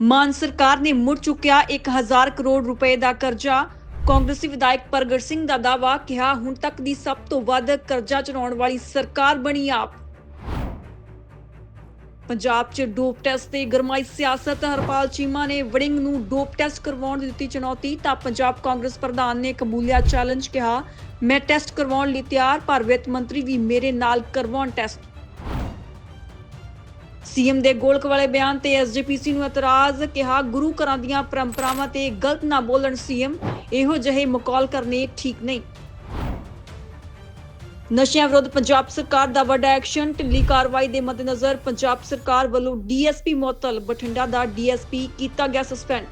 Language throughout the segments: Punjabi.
ਮਾਨ ਸਰਕਾਰ ਨੇ ਮੁੜ ਚੁੱਕਿਆ 1000 ਕਰੋੜ ਰੁਪਏ ਦਾ ਕਰਜ਼ਾ। ਕਾਂਗਰਸੀ ਵਿਧਾਇਕ ਪ੍ਰਗਟ ਸਿੰਘ ਦਾ ਦਾਵਾ ਕਿਹਾ ਹੁਣ ਤੱਕ ਦੀ ਸਭ ਤੋਂ ਵੱਧ ਕਰਜ਼ਾ ਚੁਣਾਉਣ ਵਾਲੀ ਸਰਕਾਰ ਬਣੀ ਆਪ। ਪੰਜਾਬ 'ਚ ਡੋਪ ਟੈਸਟ ਤੇ ਗਰਮਾਈ ਸਿਆਸਤ, ਹਰਪਾਲ ਚੀਮਾ ਨੇ ਵੜਿੰਗ ਨੂੰ ਡੋਪ ਟੈਸਟ ਕਰਵਾਉਣ ਦੀ ਦਿੱਤੀ ਚੁਣੌਤੀ, ਤਾਂ ਪੰਜਾਬ ਕਾਂਗਰਸ ਪ੍ਰਧਾਨ ਨੇ ਕਬੂਲਿਆ ਚੈਲੰਜ, ਕਿਹਾ, ਮੈਂ ਟੈਸਟ ਕਰਵਾਉਣ ਲਈ ਤਿਆਰ, ਪਰ ਵਿੱਤ ਮੰਤਰੀ ਵੀ ਮੇਰੇ ਨਾਲ ਕਰਵਾਉਣ ਟੈਸਟ। ਸੀਐਮ ਦੇ ਗੋਲਕ ਵਾਲੇ ਬਿਆਨ ਤੇ ਐਸਜੀਪੀਸੀ ਨੂੰ ਇਤਰਾਜ਼ ਕਿਹਾ, ਗੁਰੂ ਘਰਾਂ ਦੀਆਂ ਪਰੰਪਰਾਵਾਂ ਤੇ ਗਲਤ ਨਾ ਬੋਲਣ ਸੀਐਮ, ਇਹੋ ਜਿਹੇ ਮਕੌਲ ਕਰਨੇ ਠੀਕ ਨਹੀਂ। ਨਸ਼ਿਆਂ ਵਿਰੁੱਧ ਪੰਜਾਬ ਸਰਕਾਰ ਦਾ ਵੱਡਾ ਐਕਸ਼ਨ, ਢਿੱਲੀ ਕਾਰਵਾਈ ਦੇ ਮੱਦੇਨਜ਼ਰ ਪੰਜਾਬ ਸਰਕਾਰ ਵੱਲੋਂ ਡੀਐਸਪੀ ਮੁਅੱਤਲ, ਬਠਿੰਡਾ ਦਾ ਡੀਐਸਪੀ ਕੀਤਾ ਗਿਆ ਸਸਪੈਂਡ।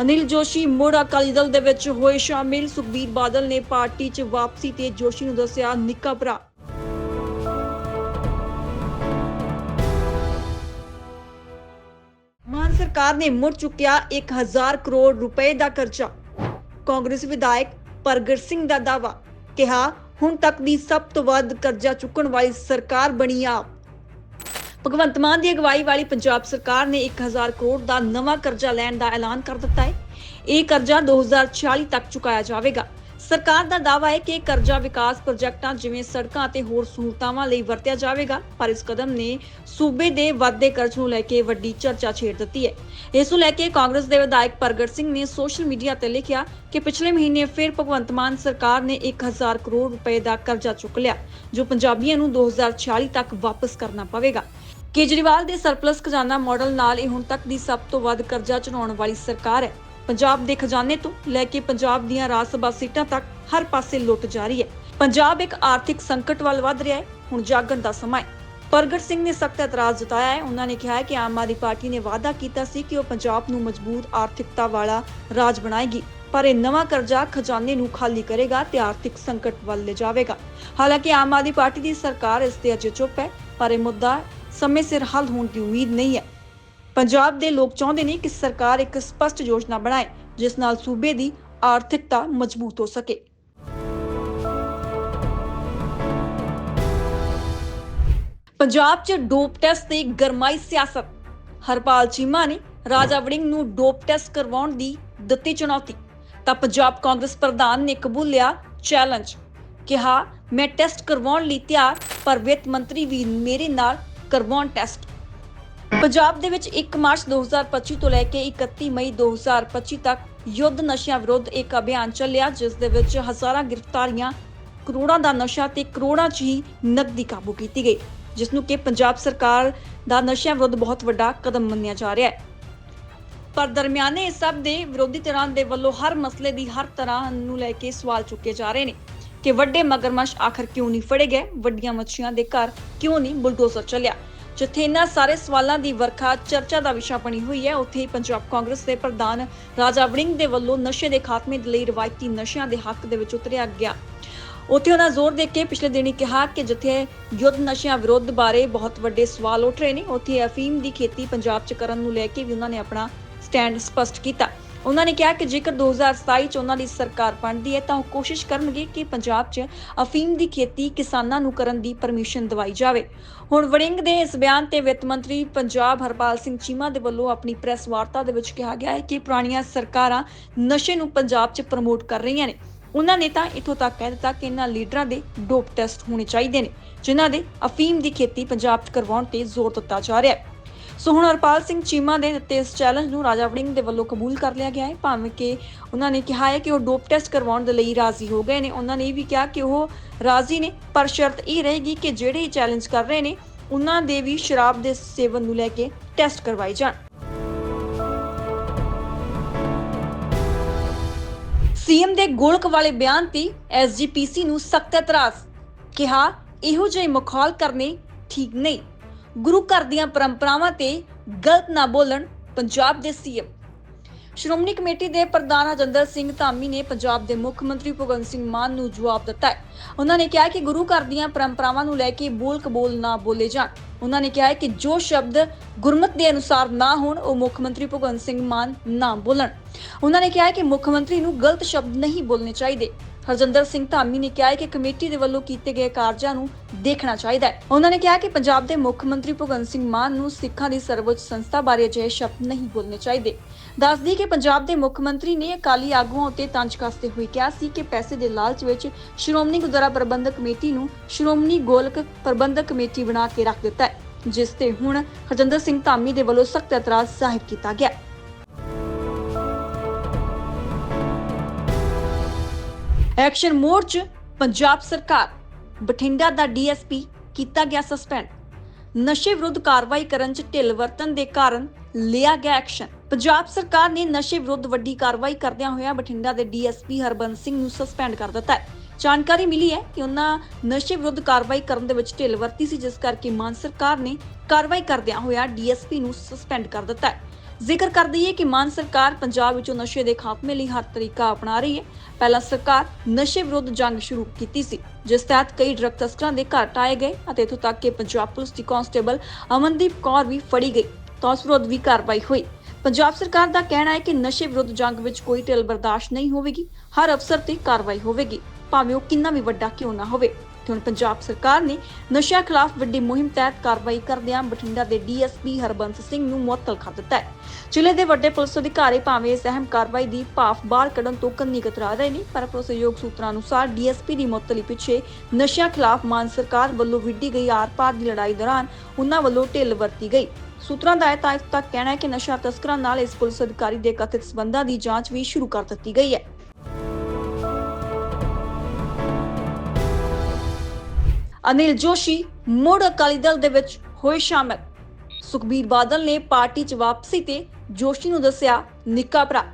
ਅਨਿਲ ਜੋਸ਼ੀ, ਮੁੜ ਅਕਾਲੀ ਦਲ ਦੇ ਵਿੱਚ ਹੋਏ ਸ਼ਾਮਿਲ, ਸੁਖਬੀਰ ਬਾਦਲ ਨੇ ਪਾਰਟੀ 'ਚ ਵਾਪਸੀ ਤੇ ਜੋਸ਼ੀ ਨੂੰ ਦੱਸਿਆ ਨਿੱਕਾ ਭਰਾ। ਸਰਕਾਰ ਨੇ ਮੁੜ ਚੁੱਕਿਆ 1000 ਕਰੋੜ ਰੁਪਏ ਦਾ ਕਰਜ਼ਾ। ਕਾਂਗਰਸ ਵਿਧਾਇਕ ਪ੍ਰਗਟ ਸਿੰਘ ਦਾ ਦਾਵਾ ਕਿਹਾ, ਹੁਣ ਤੱਕ ਦੀ ਸਭ ਤੋਂ ਵੱਧ ਕਰਜ਼ਾ ਚੁੱਕਣ ਵਾਲੀ ਸਰਕਾਰ ਬਣੀ ਆ ਭਗਵੰਤ ਮਾਨ ਦੀ ਅਗਵਾਈ ਵਾਲੀ ਪੰਜਾਬ ਸਰਕਾਰ ਨੇ 1000 ਕਰੋੜ ਦਾ ਨਵਾਂ ਕਰਜ਼ਾ ਲੈਣ ਦਾ ਐਲਾਨ ਕਰ ਦਿੱਤਾ ਹੈ। ਇਹ ਕਰਜ਼ਾ 2040 ਤੱਕ ਚੁਕਾਇਆ ਜਾਵੇਗਾ। ਸਰਕਾਰ ਦਾ ਦਾਅਵਾ ਹੈ ਕਿ ਕਰਜ਼ਾ ਵਿਕਾਸ ਪ੍ਰੋਜੈਕਟਾਂ ਜਿਵੇਂ ਸੜਕਾਂ ਅਤੇ ਹੋਰ ਸਹੂਲਤਾਵਾਂ ਲਈ ਵਰਤਿਆ ਜਾਵੇਗਾ, ਪਰ ਇਸ ਕਦਮ ਨੇ ਸੂਬੇ ਦੇ ਵੱਧਦੇ ਕਰਜ਼ ਨੂੰ ਲੈ ਕੇ ਵੱਡੀ ਚਰਚਾ ਛੇੜ ਦਿੱਤੀ ਹੈ। ਇਸ ਨੂੰ ਲੈ ਕੇ ਕਾਂਗਰਸ ਦੇ ਵਿਧਾਇਕ ਪ੍ਰਗਟ ਸਿੰਘ ਨੇ ਸੋਸ਼ਲ ਮੀਡੀਆ ਤੇ ਲਿਖਿਆ ਕਿ ਪਿਛਲੇ ਮਹੀਨੇ ਫਿਰ ਭਗਵੰਤ ਮਾਨ ਸਰਕਾਰ ਨੇ 1000 ਕਰੋੜ ਰੁਪਏ ਦਾ ਕਰਜ਼ਾ ਚੁੱਕ ਲਿਆ, ਜੋ ਪੰਜਾਬੀਆਂ ਨੂੰ 2040 ਤੱਕ ਵਾਪਸ ਕਰਨਾ ਪਵੇਗਾ। ਕੇਜਰੀਵਾਲ ਦੇ ਸਰਪਲਸ ਖਜ਼ਾਨਾ ਮਾਡਲ ਨਾਲ ਇਹ ਹੁਣ ਤੱਕ ਦੀ ਸਭ ਤੋਂ ਵੱਧ ਕਰਜ਼ਾ ਚੁਣਾਉਣ ਵਾਲੀ ਸਰਕਾਰ ਹੈ। ਪੰਜਾਬ ਦੇ ਖਜ਼ਾਨੇ ਤੋਂ ਲੈ ਕੇ ਪੰਜਾਬ ਦੀਆਂ ਰਾਜ ਸਭਾ ਸੀਟਾਂ ਤੱਕ ਹਰ ਪਾਸੇ ਲੁੱਟ ਜਾਰੀ ਹੈ। ਪੰਜਾਬ ਇੱਕ ਆਰਥਿਕ ਸੰਕਟ ਵੱਲ ਵੱਧ ਰਿਹਾ ਹੈ। ਹੁਣ ਜਾਗਣ ਦਾ ਸਮਾਂ ਹੈ। ਪ੍ਰਗਟ ਸਿੰਘ ਨੇ ਸਖਤ ਇਤਰਾਜ਼ ਜਤਾਇਆ ਹੈ। ਉਹਨਾਂ ਨੇ ਕਿਹਾ ਹੈ ਕਿ ਆਮ ਆਦਮੀ ਪਾਰਟੀ ਨੇ ਵਾਅਦਾ ਕੀਤਾ ਸੀ ਕਿ ਉਹ ਪੰਜਾਬ ਨੂੰ ਮਜ਼ਬੂਤ ਆਰਥਿਕਤਾ ਵਾਲਾ ਰਾਜ ਬਣਾਏਗੀ। ਪਰ ਇਹ ਨਵਾਂ ਕਰਜ਼ਾ ਖਜ਼ਾਨੇ ਨੂੰ ਖਾਲੀ ਕਰੇਗਾ ਤੇ ਆਰਥਿਕ ਸੰਕਟ ਵੱਲ ਲੈ ਜਾਵੇਗਾ। ਹਾਲਾਂਕਿ ਆਮ ਆਦਮੀ ਪਾਰਟੀ ਦੀ ਸਰਕਾਰ ਇਸ ਤੇ ਅਜੇ ਚੁੱਪ ਹੈ। ਪਰ ਇਹ ਮੁੱਦਾ ਸਮੇਂ ਸਿਰ ਹੱਲ ਹੋਣ ਦੀ ਉਮੀਦ ਨਹੀਂ ਹੈ। ਪੰਜਾਬ ਦੇ ਲੋਕ ਚਾਹੁੰਦੇ ਨੇ ਕਿ ਸਰਕਾਰ ਇੱਕ ਸਪਸ਼ਟ ਯੋਜਨਾ ਬਣਾਏ, ਜਿਸ ਨਾਲ ਸੂਬੇ ਦੀ ਆਰਥਿਕਤਾ ਮਜ਼ਬੂਤ ਹੋ ਸਕੇ। ਪੰਜਾਬ 'ਚ ਡੋਪ ਟੈਸਟ ਤੇ ਗਰਮਾਈ ਸਿਆਸਤ। ਹਰਪਾਲ ਚੀਮਾ ਨੇ ਰਾਜਾ ਵੜਿੰਗ ਨੂੰ ਡੋਪ ਟੈਸਟ ਕਰਵਾਉਣ ਦੀ ਦਿੱਤੀ ਚੁਣੌਤੀ। ਤਾਂ ਪੰਜਾਬ ਕਾਂਗਰਸ ਪ੍ਰਧਾਨ ਨੇ ਕਬੂਲਿਆ ਚੈਲੰਜ, ਕਿਹਾ, ਮੈਂ ਟੈਸਟ ਕਰਵਾਉਣ ਲਈ ਤਿਆਰ, ਪਰ ਵਿੱਤ ਮੰਤਰੀ ਵੀ ਮੇਰੇ ਨਾਲ ਕਰਵਾਉਣ ਟੈਸਟ। ਪੰਜਾਬ ਦੇ ਵਿੱਚ 1 ਮਾਰਚ 2025 ਤੋਂ ਲੈ ਕੇ 31 ਮਈ 2025 ਤੱਕ ਯੁੱਧ ਨਸ਼ਿਆਂ ਵਿਰੁੱਧ ਇੱਕ ਅਭਿਆਨ ਚੱਲਿਆ, ਜਿਸ ਦੇ ਵਿੱਚ ਹਜ਼ਾਰਾਂ ਗ੍ਰਿਫਤਾਰੀਆਂ, ਕਰੋੜਾਂ ਦਾ ਨਸ਼ਾ ਤੇ ਕਰੋੜਾਂ 'ਚ ਹੀ ਨਕਦੀ ਕਾਬੂ ਕੀਤੀ ਗਈ, ਜਿਸ ਨੂੰ ਕਿ ਪੰਜਾਬ ਸਰਕਾਰ ਦਾ ਨਸ਼ਿਆਂ ਵਿਰੁੱਧ ਬਹੁਤ ਵੱਡਾ ਕਦਮ ਮੰਨਿਆ ਜਾ ਰਿਹਾ ਹੈ। ਪਰ ਦਰਮਿਆਨੇ ਇਸ ਸਭ ਦੇ ਵਿਰੋਧੀ ਧਿਰਾਂ ਦੇ ਵੱਲੋਂ ਹਰ ਮਸਲੇ ਦੀ ਹਰ ਤਰ੍ਹਾਂ ਨੂੰ ਲੈ ਕੇ ਸਵਾਲ ਚੁੱਕੇ ਜਾ ਰਹੇ ਨੇ ਕਿ ਵੱਡੇ ਮਗਰਮੱਛ ਆਖਰ ਕਿਉਂ ਨਹੀਂ ਫੜੇ ਗਏ? ਵੱਡੀਆਂ ਮੱਛੀਆਂ ਦੇ ਘਰ ਕਿਉਂ ਨਹੀਂ ਬੁਲਡੋਜ਼ਰ ਚੱਲਿਆ? ਜਿੱਥੇ ਇਹਨਾਂ ਸਾਰੇ ਸਵਾਲਾਂ ਦੀ ਵਰਖਾ, ਚਰਚਾ ਦਾ ਵਿਸ਼ਾ ਬਣੀ ਹੋਈ ਹੈ। ਉੱਥੇ ਹੀ ਪੰਜਾਬ ਕਾਂਗਰਸ ਦੇ ਪ੍ਰਧਾਨ ਰਾਜਾ ਵੜਿੰਗ ਦੇ ਵੱਲੋਂ ਨਸ਼ੇ ਦੇ ਖਾਤਮੇ ਦੇ ਲਈ ਰਵਾਇਤੀ ਨਸ਼ਿਆਂ ਦੇ ਹੱਕ ਦੇ ਵਿੱਚ ਉਤਰਿਆ ਗਿਆ। ਉੱਥੇ ਉਹਨਾਂ ਜ਼ੋਰ ਦੇ ਕੇ ਪਿਛਲੇ ਦਿਨੀ ਕਿਹਾ ਕਿ ਜਿੱਥੇ ਯੁੱਧ ਨਸ਼ਿਆਂ ਵਿਰੁੱਧ ਬਾਰੇ ਬਹੁਤ ਵੱਡੇ ਸਵਾਲ ਉੱਠ ਰਹੇ ਨੇ, ਉੱਥੇ ਅਫੀਮ ਦੀ ਖੇਤੀ ਪੰਜਾਬ 'ਚ ਕਰਨ ਨੂੰ ਲੈ ਕੇ ਵੀ ਉਹਨਾਂ ਨੇ ਆਪਣਾ ਸਟੈਂਡ ਸਪਸ਼ਟ ਕੀਤਾ। ਉਹਨਾਂ ਨੇ ਕਿਹਾ ਕਿ ਜੇਕਰ 2027 ਚ ਉਹਨਾਂ ਦੀ ਸਰਕਾਰ ਬਣਦੀ ਹੈ ਤਾਂ ਉਹ ਕੋਸ਼ਿਸ਼ ਕਰਨਗੇ ਕਿ ਪੰਜਾਬ 'ਚ ਅਫੀਮ ਦੀ ਖੇਤੀ ਕਿਸਾਨਾਂ ਨੂੰ ਕਰਨ ਦੀ ਪਰਮਿਸ਼ਨ ਦਿਵਾਈ ਜਾਵੇ। ਹੁਣ ਵੜਿੰਗ ਦੇ ਇਸ ਬਿਆਨ ਤੇ ਵਿੱਤ ਮੰਤਰੀ ਪੰਜਾਬ ਹਰਪਾਲ ਸਿੰਘ ਚੀਮਾ ਦੇ ਵੱਲੋਂ ਆਪਣੀ ਪ੍ਰੈਸ ਵਾਰਤਾ ਦੇ ਵਿੱਚ ਕਿਹਾ ਗਿਆ ਹੈ ਕਿ ਪੁਰਾਣੀਆਂ ਸਰਕਾਰਾਂ ਨਸ਼ੇ ਨੂੰ ਪੰਜਾਬ 'ਚ ਪ੍ਰਮੋਟ ਕਰ ਰਹੀਆਂ ਨੇ। ਉਹਨਾਂ ਨੇ ਤਾਂ ਇਥੋਂ ਤੱਕ ਕਹਿ ਦਿੱਤਾ ਕਿ ਇਹਨਾਂ ਲੀਡਰਾਂ ਦੇ ਡੋਪ ਟੈਸਟ ਹੋਣੇ ਚਾਹੀਦੇ ਨੇ, ਜਿਨ੍ਹਾਂ ਦੇ ਅਫੀਮ ਦੀ ਖੇਤੀ ਪੰਜਾਬ 'ਚ ਕਰਵਾਉਣ ਤੇ ਜ਼ੋਰ ਦਿੱਤਾ ਜਾ ਰਿਹਾ ਹੈ। ਸੋ ਹੁਣ ਹਰਪਾਲ ਸਿੰਘ ਚੀਮਾ ਦੇ ਦਿੱਤੇ ਇਸ ਚੈਲੰਜ ਨੂੰ ਰਾਜਾ ਵੜਿੰਗ ਦੇ ਵੱਲੋਂ ਕਬੂਲ ਕਰ ਲਿਆ ਗਿਆ ਹੈ। ਭਾਵੇਂ ਕਿ ਉਹਨਾਂ ਨੇ ਕਿਹਾ ਹੈ ਕਿ ਉਹ ਡੋਪ ਟੈਸਟ ਕਰਵਾਉਣ ਦੇ ਲਈ ਰਾਜ਼ੀ ਹੋ ਗਏ ਨੇ। ਉਹਨਾਂ ਨੇ ਇਹ ਵੀ ਕਿਹਾ ਕਿ ਉਹ ਰਾਜ਼ੀ ਨੇ, ਪਰ ਸ਼ਰਤ ਇਹ ਰਹੇਗੀ ਕਿ ਜਿਹੜੇ ਚੈਲੰਜ ਕਰ ਰਹੇ ਨੇ, ਉਹਨਾਂ ਦੇ ਵੀ ਸ਼ਰਾਬ ਦੇ ਸੇਵਨ ਨੂੰ ਲੈ ਕੇ ਟੈਸਟ ਕਰਵਾਏ ਜਾਣ। ਸੀਐਮ ਦੇ ਗੋਲਕ ਵਾਲੇ ਬਿਆਨ ਤੇ ਐਸਜੀਪੀਸੀ ਨੂੰ ਸਖਤ ਇਤਰਾਜ਼, ਕਿਹਾ, ਇਹੋ ਜਿਹੇ ਮਖੌਲ ਕਰਨੇ ਠੀਕ ਨਹੀਂ। ਗੁਰੂ ਘਰ ਦੀਆਂ ਪਰੰਪਰਾਵਾਂ ਤੇ ਗਲਤ ਨਾ ਬੋਲਣ ਪੰਜਾਬ ਦੇ ਸੀਐਮ। ਸ਼੍ਰੋਮਣੀ ਕਮੇਟੀ ਦੇ ਪ੍ਰਧਾਨ ਹਜਿੰਦਰ ਸਿੰਘ ਧਾਮੀ ਨੇ ਪੰਜਾਬ ਦੇ ਮੁੱਖ ਮੰਤਰੀ ਭਗਵੰਤ ਸਿੰਘ ਮਾਨ ਨੂੰ ਜਵਾਬ ਦਿੱਤਾ ਹੈ। ਉਹਨਾਂ ਨੇ ਕਿਹਾ ਕਿ ਗੁਰੂ ਘਰ ਦੀਆਂ ਪਰੰਪਰਾਵਾਂ ਨੂੰ ਲੈ ਕੇ ਬੋਲ ਕਬੋਲ ਨਾ ਬੋਲੇ ਜਾਣ। ਉਹਨਾਂ ਨੇ ਕਿਹਾ ਹੈ ਕਿ ਜੋ ਸ਼ਬਦ ਗੁਰਮਤ ਦੇ ਅਨੁਸਾਰ ਨਾ ਹੋਣ, ਉਹ ਮੁੱਖ ਮੰਤਰੀ ਭਗਵੰਤ ਸਿੰਘ ਮਾਨ ਨਾ ਬੋਲਣ। ਉਹਨਾਂ ਨੇ ਕਿਹਾ ਹੈ ਕਿ ਮੁੱਖ ਮੰਤਰੀ ਨੂੰ ਗਲਤ ਸ਼ਬਦ ਨਹੀਂ ਬੋਲਣੇ ਚਾਹੀਦੇ। ਹਰਜਿੰਦਰ ਸਿੰਘ ਧਾਮੀ ਨੇ ਕਿਹਾ ਹੈ ਕਿ ਕਮੇਟੀ ਦੇ ਵੱਲੋਂ ਕੀਤੇ ਗਏ ਕਾਰਜਾਂ ਨੂੰ ਦੇਖਣਾ ਚਾਹੀਦਾ ਹੈ। ਉਹਨਾਂ ਨੇ ਕਿਹਾ ਕਿ ਪੰਜਾਬ ਦੇ ਮੁੱਖ ਮੰਤਰੀ ਭਗਵੰਤ ਸਿੰਘ ਮਾਨ ਨੂੰ ਸਿੱਖਾਂ ਦੀ ਸਰਵਉੱਚ ਸੰਸਥਾ ਬਾਰੇ ਅਜਿਹੇ ਸ਼ਬਦ ਨਹੀਂ ਬੋਲਣੇ ਚਾਹੀਦੇ। ਦੱਸਦੀ ਕਿ ਪੰਜਾਬ ਦੇ ਮੁੱਖ ਮੰਤਰੀ ਨੇ ਅਕਾਲੀ ਆਗੂਆਂ ਉੱਤੇ ਤੰਜ ਕੱਸਦੇ ਹੋਏ ਕਿਹਾ ਸੀ ਕਿ ਪੈਸੇ ਦੇ ਲਾਲਚ ਵਿੱਚ ਸ਼੍ਰੋਮਣੀ ਗੁਰਦੁਆਰਾ ਪ੍ਰਬੰਧਕ ਕਮੇਟੀ ਨੂੰ ਸ਼੍ਰੋਮਣੀ ਗੋਲਕ ਪ੍ਰਬੰਧਕ ਕਮੇਟੀ ਬਣਾ ਕੇ ਰੱਖ ਦਿੱਤਾ ਹੈ, ਜਿਸ ਤੇ ਹੁਣ ਹਰਜਿੰਦਰ ਸਿੰਘ ਧਾਮੀ ਦੇ ਵੱਲੋਂ ਸਖਤ ਇਤਰਾਜ਼ ਜ਼ਾਹਿਰ ਕੀਤਾ ਗਿਆ ਐਕਸ਼ਨ ਮੋਡ 'ਚ ਪੰਜਾਬ ਸਰਕਾਰ, ਬਠਿੰਡਾ ਦਾ ਡੀਐਸਪੀ ਕੀਤਾ ਗਿਆ ਸਸਪੈਂਡ। ਨਸ਼ੇ ਵਿਰੁੱਧ ਕਾਰਵਾਈ ਕਰਨ 'ਚ ਢਿੱਲ ਵਰਤਣ ਦੇ ਕਾਰਨ ਲਿਆ ਗਿਆ ਐਕਸ਼ਨ। ਪੰਜਾਬ ਸਰਕਾਰ ਨੇ ਨਸ਼ੇ ਵਿਰੁੱਧ ਵੱਡੀ ਕਾਰਵਾਈ ਕਰਦਿਆਂ ਹੋਇਆਂ ਬਠਿੰਡਾ ਦੇ ਡੀਐਸਪੀ ਹਰਬੰਸ ਸਿੰਘ ਨੂੰ ਸਸਪੈਂਡ ਕਰ ਦਿੱਤਾ ਹੈ। ਜਾਣਕਾਰੀ ਮਿਲੀ ਹੈ ਕਿ ਉਹਨਾਂ ਨਸ਼ੇ ਵਿਰੁੱਧ ਕਾਰਵਾਈ ਕਰਨ ਦੇ ਵਿੱਚ ਢਿੱਲ ਵਰਤੀ ਸੀ, ਜਿਸ ਕਰਕੇ ਮਾਨ ਸਰਕਾਰ ਨੇ ਕਾਰਵਾਈ ਕਰਦਿਆਂ ਹੋਇਆਂ ਡੀਐਸਪੀ ਨੂੰ ਸਸਪੈਂਡ ਕਰ ਦਿੱਤਾ ਹੈ। ਜ਼ਿਕਰ ਕਰ ਦਈਏ ਕਿ ਮਾਨ ਸਰਕਾਰ ਪੰਜਾਬ ਵਿੱਚੋਂ ਨਸ਼ੇ ਦੇ ਖਾਤਮੇ ਲਈ ਹਰ ਤਰੀਕਾ ਅਪਣਾ ਰਹੀ ਹੈ। ਪਹਿਲਾਂ ਸਰਕਾਰ ਨਸ਼ੇ ਵਿਰੁੱਧ ਜੰਗ ਸ਼ੁਰੂ ਕੀਤੀ ਸੀ, ਜਿਸ ਤਹਿਤ ਕਈ ਡਰੱਗ ਤਸਕਰਾਂ ਦੇ ਘਰ ਟਾਏ ਗਏ ਅਤੇ ਇਥੋਂ ਤੱਕ ਕਿ ਪੰਜਾਬ ਪੁਲਿਸ ਦੀ ਕਾਂਸਟੇਬਲ ਅਮਨਦੀਪ ਕੌਰ ਵੀ ਫੜੀ ਗਈ, ਤਾਂ ਉਸ ਵਿਰੁੱਧ ਵੀ ਕਾਰਵਾਈ ਹੋਈ। ਪੰਜਾਬ ਸਰਕਾਰ ਦਾ ਕਹਿਣਾ ਹੈ ਕਿ ਨਸ਼ੇ ਵਿਰੁੱਧ ਜੰਗ ਵਿੱਚ ਕੋਈ ਢਿੱਲ ਬਰਦਾਸ਼ਤ ਨਹੀਂ ਹੋਵੇਗੀ, ਹਰ ਅਫਸਰ ਤੇ ਕਾਰਵਾਈ ਹੋਵੇਗੀ। ਭਾਵੇਂ ਉਹ ਕਿੰਨਾ ਵੀ ਵੱਡਾ ਕਿਉਂ ਨਾ ਹੋਵੇ। ਤੇ ਹੁਣ ਪੰਜਾਬ ਸਰਕਾਰ ਨੇ ਨਸ਼ਿਆਂ ਖਿਲਾਫ ਵੱਡੀ ਮੁਹਿੰਮ ਤਹਿਤ ਕਾਰਵਾਈ ਕਰਦਿਆਂ ਬਠਿੰਡਾ ਦੇ ਡੀਐਸਪੀ ਹਰਬੰਸ ਸਿੰਘ ਨੂੰ ਮੁਅੱਤਲ ਕਰ ਦਿੱਤਾ ਹੈ। ਜ਼ਿਲ੍ਹੇ ਦੇ ਵੱਡੇ ਪੁਲਿਸ ਅਧਿਕਾਰੀ ਭਾਵੇਂ ਇਸ ਅਹਿਮ ਕਾਰਵਾਈ ਦੀ ਭਾਫ ਬਾਹਰ ਕੱਢਣ ਤੋਂ ਕੰਨੀ ਕਤਰਾ ਰਹੇ ਨੇ, ਪਰ ਭਰੋਸੇਯੋਗ ਸੂਤਰਾਂ ਅਨੁਸਾਰ ਡੀਐਸਪੀ ਦੀ ਮੁਅੱਤਲੀ ਪਿੱਛੇ ਨਸ਼ਿਆਂ ਖਿਲਾਫ ਮਾਨ ਸਰਕਾਰ ਵੱਲੋਂ ਵਿੱਢੀ ਗਈ ਆਰ-ਪਾਰ ਦੀ ਲੜਾਈ ਦੌਰਾਨ ਉਹਨਾਂ ਵੱਲੋਂ ਢਿੱਲ ਵਰਤੀ ਗਈ। ਸੂਤਰਾਂ ਦਾ ਇਹ ਤੱਕ ਕਹਿਣਾ ਹੈ ਕਿ ਨਸ਼ਾ ਤਸਕਰਾਂ ਨਾਲ ਇਸ ਪੁਲਿਸ ਅਧਿਕਾਰੀ ਦੇ ਕਥਿਤ ਸਬੰਧਾਂ ਦੀ ਜਾਂਚ ਵੀ ਸ਼ੁਰੂ ਕਰ ਦਿੱਤੀ ਗਈ ਹੈ। ਅਨਿਲ ਜੋਸ਼ੀ ਮੁੜ ਅਕਾਲੀ ਦਲ ਦੇ ਵਿੱਚ ਹੋਏ ਸ਼ਾਮਲ। ਸੁਖਬੀਰ ਬਾਦਲ ਨੇ ਪਾਰਟੀ 'ਚ ਵਾਪਸੀ ਤੇ ਜੋਸ਼ੀ ਨੂੰ ਦੱਸਿਆ, ਨਿੱਕਾ ਭਰਾ।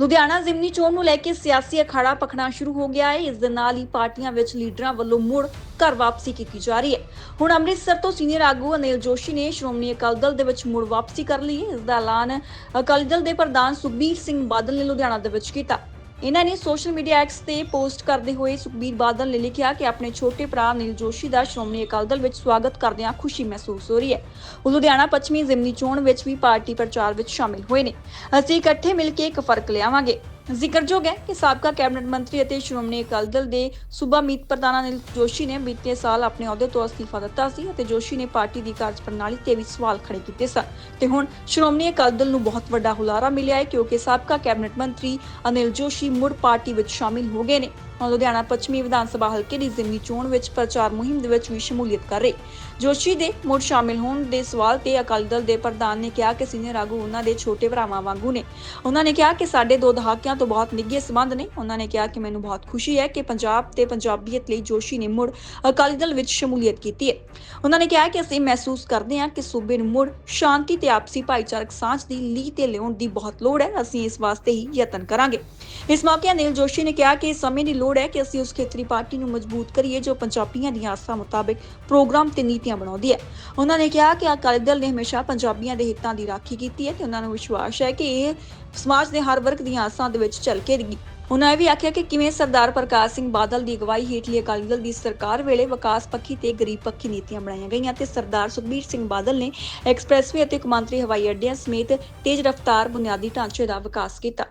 ਲੁਧਿਆਣਾ ਜ਼ਿਮਨੀ ਚੋਣ ਨੂੰ ਲੈ ਕੇ ਸਿਆਸੀ ਅਖਾੜਾ ਪਖਣਾ ਸ਼ੁਰੂ ਹੋ ਗਿਆ ਹੈ। ਇਸ ਦੇ ਨਾਲ ਹੀ ਪਾਰਟੀਆਂ ਵਿੱਚ ਲੀਡਰਾਂ ਵੱਲੋਂ ਮੁੜ ਘਰ ਵਾਪਸੀ ਕੀਤੀ ਜਾ ਰਹੀ ਹੈ। ਹੁਣ ਅੰਮ੍ਰਿਤਸਰ ਤੋਂ ਸੀਨੀਅਰ ਆਗੂ ਅਨਿਲ ਜੋਸ਼ੀ ਨੇ ਸ਼੍ਰੋਮਣੀ ਅਕਾਲੀ ਦਲ ਦੇ ਵਿੱਚ ਮੁੜ ਵਾਪਸੀ ਕਰ ਲਈ ਹੈ। ਇਸ ਦਾ ਐਲਾਨ ਅਕਾਲੀ ਦਲ ਦੇ ਪ੍ਰਧਾਨ ਸੁਖਬੀਰ ਸਿੰਘ ਬਾਦਲ ਨੇ ਲੁਧਿਆਣਾ ਦੇ ਵਿੱਚ ਕੀਤਾ। ਇਹਨਾਂ ਨੇ ਸੋਸ਼ਲ ਮੀਡੀਆ ਐਕਸ ਤੇ ਪੋਸਟ ਕਰਦੇ ਹੋਏ ਸੁਖਬੀਰ ਬਾਦਲ ਨੇ ਲਿਖਿਆ ਕਿ ਆਪਣੇ ਛੋਟੇ ਭਰਾ ਅਨਿਲ ਜੋਸ਼ੀ ਦਾ ਸ਼੍ਰੋਮਣੀ ਅਕਾਲੀ ਦਲ ਵਿੱਚ ਸਵਾਗਤ ਕਰਦਿਆਂ ਖੁਸ਼ੀ ਮਹਿਸੂਸ ਹੋ ਰਹੀ ਹੈ। ਉਹ ਲੁਧਿਆਣਾ ਪੱਛਮੀ ਜ਼ਿਮਨੀ ਚੋਣ ਵਿੱਚ ਵੀ ਪਾਰਟੀ ਪ੍ਰਚਾਰ ਵਿੱਚ ਸ਼ਾਮਿਲ ਹੋਏ ਨੇ। ਅਸੀਂ ਇਕੱਠੇ ਮਿਲ ਕੇ ਇੱਕ ਫ਼ਰਕ ਲਿਆਵਾਂਗੇ। ਜ਼ਿਕਰਯੋਗ ਹੈ ਕਿ ਸਾਬਕਾ ਕੈਬਨਿਟ ਮੰਤਰੀ ਅਤੇ ਸ਼੍ਰੋਮਣੀ ਅਕਾਲੀ ਦਲ ਦੇ ਸੂਬਾ ਮੀਤ ਪ੍ਰਧਾਨ ਅਨਿਲ ਜੋਸ਼ੀ ਨੇ ਬੀਤੇ ਸਾਲ ਆਪਣੇ ਅਹੁਦੇ ਤੋਂ ਅਸਤੀਫਾ ਦਿੱਤਾ ਸੀ ਅਤੇ ਜੋਸ਼ੀ ਨੇ ਪਾਰਟੀ ਦੀ ਕਾਰਜਪ੍ਰਣਾਲੀ ਤੇ ਵੀ ਸਵਾਲ ਖੜੇ ਕੀਤੇ ਸਨ। ਤੇ ਹੁਣ ਸ਼੍ਰੋਮਣੀ ਅਕਾਲੀ ਦਲ ਨੂੰ ਬਹੁਤ ਵੱਡਾ ਹੁਲਾਰਾ ਮਿਲਿਆ ਹੈ ਕਿਉਂਕਿ ਸਾਬਕਾ ਕੈਬਨਿਟ ਮੰਤਰੀ ਅਨਿਲ ਜੋਸ਼ੀ ਮੁੜ ਪਾਰਟੀ ਵਿੱਚ ਸ਼ਾਮਿਲ ਹੋ ਗਏ ਨੇ। ਲੁਧਿਆਣਾ ਪੱਛਮੀ ਵਿਧਾਨ ਸਭਾ ਹਲਕੇ ਦੀ ਜ਼ਿਮਨੀ ਚੋਣ ਵਿੱਚ ਪ੍ਰਚਾਰ ਮੁਹਿੰਮ ਦੇ ਵਿੱਚ ਵੀ ਸ਼ਮੂਲੀਅਤ ਕਰ ਰਹੇ। ਜੋਸ਼ੀ ਦੇ ਮੁੜ ਸ਼ਾਮਿਲ ਹੋਣ ਦੇ ਸਵਾਲ ਤੇ ਅਕਾਲੀ ਦਲ ਦੇ ਪ੍ਰਧਾਨ ਨੇ ਕਿਹਾ ਕਿ ਸੀਨੀਅਰ ਆਗੂ ਉਹਨਾਂ ਦੇ ਛੋਟੇ ਭਰਾਵਾਂ ਵਾਂਗੂ ਨੇ। ਉਹਨਾਂ ਨੇ ਕਿਹਾ ਕਿ ਸਾਡੇ ਦੋ ਦਹਾਕਿਆਂ ਤੋਂ ਬਹੁਤ ਨਿੱਘੇ ਸਬੰਧ ਨੇ। ਉਹਨਾਂ ਨੇ ਕਿਹਾ ਕਿ ਮੈਨੂੰ ਬਹੁਤ ਖੁਸ਼ੀ ਹੈ ਕਿ ਪੰਜਾਬ ਤੇ ਪੰਜਾਬੀਅਤ ਲਈ ਜੋਸ਼ੀ ਨੇ ਮੁੜ ਅਕਾਲੀ ਦਲ ਵਿੱਚ ਸ਼ਮੂਲੀਅਤ ਕੀਤੀ ਹੈ। ਉਹਨਾਂ ਨੇ ਕਿਹਾ ਕਿ ਅਸੀਂ ਮਹਿਸੂਸ ਕਰਦੇ ਹਾਂ ਕਿ ਸੂਬੇ ਨੂੰ ਮੁੜ ਸ਼ਾਂਤੀ ਤੇ ਆਪਸੀ ਭਾਈਚਾਰਕ ਸਾਂਝ ਦੀ ਲੀਹ ਤੇ ਲਿਆਉਣ ਦੀ ਬਹੁਤ ਲੋੜ ਹੈ। ਅਸੀਂ ਇਸ ਵਾਸਤੇ ਹੀ ਯਤਨ ਕਰਾਂਗੇ। ਇਸ ਮੌਕੇ ਅਨਿਲ ਜੋਸ਼ੀ ਨੇ ਕਿਹਾ ਕਿ ਇਸ ਸਮੇਂ ਦੀ ਲੋੜ ਲੋੜ ਹੈ ਕਿ ਅਸੀਂ ਉਸ ਖੇਤਰੀ ਪਾਰਟੀ ਨੂੰ ਮਜ਼ਬੂਤ ਕਰੀਏ ਜੋ ਪੰਜਾਬੀਆਂ ਦੀਆਂ ਆਸਾਂ ਮੁਤਾਬਕ ਪ੍ਰੋਗਰਾਮ ਤੇ ਨੀਤੀਆਂ ਬਣਾਉਂਦੀ ਹੈ। ਉਹਨਾਂ ਨੇ ਕਿਹਾ ਕਿ ਅਕਾਲੀ ਦਲ ਨੇ ਹਮੇਸ਼ਾ ਪੰਜਾਬੀਆਂ ਦੇ ਹਿੱਤਾਂ ਦੀ ਰਾਖੀ ਕੀਤੀ ਹੈ ਤੇ ਉਹਨਾਂ ਨੂੰ ਵਿਸ਼ਵਾਸ ਹੈ ਕਿ ਇਹ ਸਮਾਜ ਦੇ ਹਰ ਵਰਗ ਦੀਆਂ ਆਸਾਂ ਦੇ ਵਿੱਚ ਝਲਕੇਗੀ ਉਹਨਾਂ ਇਹ ਵੀ ਆਖਿਆ ਕਿ ਕਿਵੇਂ ਸਰਦਾਰ ਪ੍ਰਕਾਸ਼ ਸਿੰਘ ਬਾਦਲ ਦੀ ਅਗਵਾਈ ਹੇਠਲੀ ਅਕਾਲੀ ਦਲ ਦੀ ਸਰਕਾਰ ਵੇਲੇ ਵਿਕਾਸ ਪੱਖੀ ਤੇ ਗਰੀਬ ਪੱਖੀ ਨੀਤੀਆਂ ਬਣਾਈਆਂ ਗਈਆਂ ਤੇ ਸਰਦਾਰ ਸੁਖਬੀਰ ਸਿੰਘ ਬਾਦਲ ਨੇ ਐਕਸਪ੍ਰੈਸਵੇ ਅਤੇ ਕੌਮਾਂਤਰੀ ਹਵਾਈ ਅੱਡਿਆਂ ਸਮੇਤ ਤੇਜ਼ ਰਫ਼ਤਾਰ ਬੁਨਿਆਦੀ ਢਾਂਚੇ ਦਾ ਵਿਕਾਸ ਕੀਤਾ।